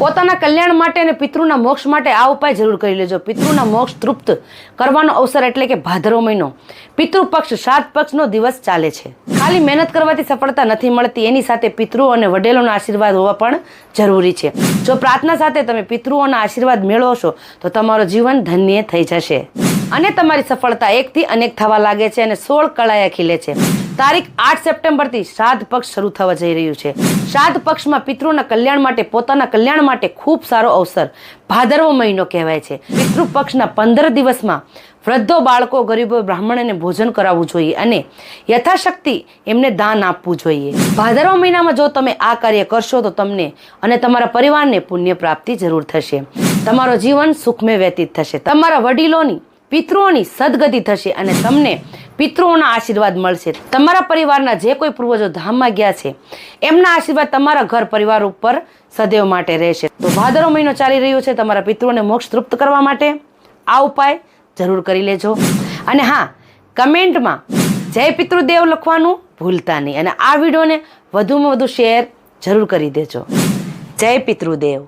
પોતાના કલ્યાણ માટે અને પિતૃના મોક્ષ માટે આ ઉપાય જરૂર કરી લેજો. પિતૃના મોક્ષ તૃપ્ત કરવાનો અવસર એટલે કે ભાદરો મહિનો. પિતૃ પક્ષ સાત પક્ષનો દિવસ ચાલે છે. ખાલી મહેનત કરવાથી સફળતા નથી મળતી, એની સાથે પિતૃઓ અને વડેલોના આશીર્વાદ હોવા પણ જરૂરી છે. જો પ્રાર્થના સાથે તમે પિતૃઓના આશીર્વાદ મેળવશો તો તમારું જીવન ધન્ય થઈ જશે. અને તમારી સફળતા એકથી અનેક થવા લાગે છે અને સોળ કળાયા ખીલે છે. તારીખ આઠ સપ્ટેમ્બરથી શ્રાદ્ધ પક્ષ શરૂ થવા જઈ રહ્યું છે. શ્રાદ્ધ પક્ષમાં પિતૃના કલ્યાણ માટે, પોતાના કલ્યાણ માટે ખૂબ સારો અવસર ભાદરવો મહિનો કહેવાય છે. પિતૃ પક્ષના પંદર દિવસમાં વૃદ્ધો, બાળકો, ગરીબો, બ્રાહ્મણને ભોજન કરાવવું જોઈએ અને યથાશક્તિ એમને દાન આપવું જોઈએ. ભાદરવા મહિનામાં જો તમે આ કાર્ય કરશો તો તમને અને તમારા પરિવારને પુણ્ય પ્રાપ્તિ જરૂર થશે. તમારો જીવન સુખમય વ્યતીત થશે. તમારા વડીલોની પિતૃઓની સદગતિ થશે અને તમને પિતૃઓના આશીર્વાદ મળશે. તમારા પરિવારના જે કોઈ પૂર્વજો ધામમાં ગયા છે, એમના આશીર્વાદ તમારા ઘર પરિવાર ઉપર સદૈવ માટે રહેશે. તો ભાદરો મહિનો ચાલી રહ્યો છે, તમારા પિતૃઓને મોક્ષ તૃપ્ત કરવા માટે આ ઉપાય જરૂર કરી લેજો. અને હા, કમેન્ટમાં જય પિતૃદેવ લખવાનું ભૂલતા નહીં. અને આ વિડીયોને વધુમાં વધુ શેર જરૂર કરી દેજો. જય પિતૃદેવ.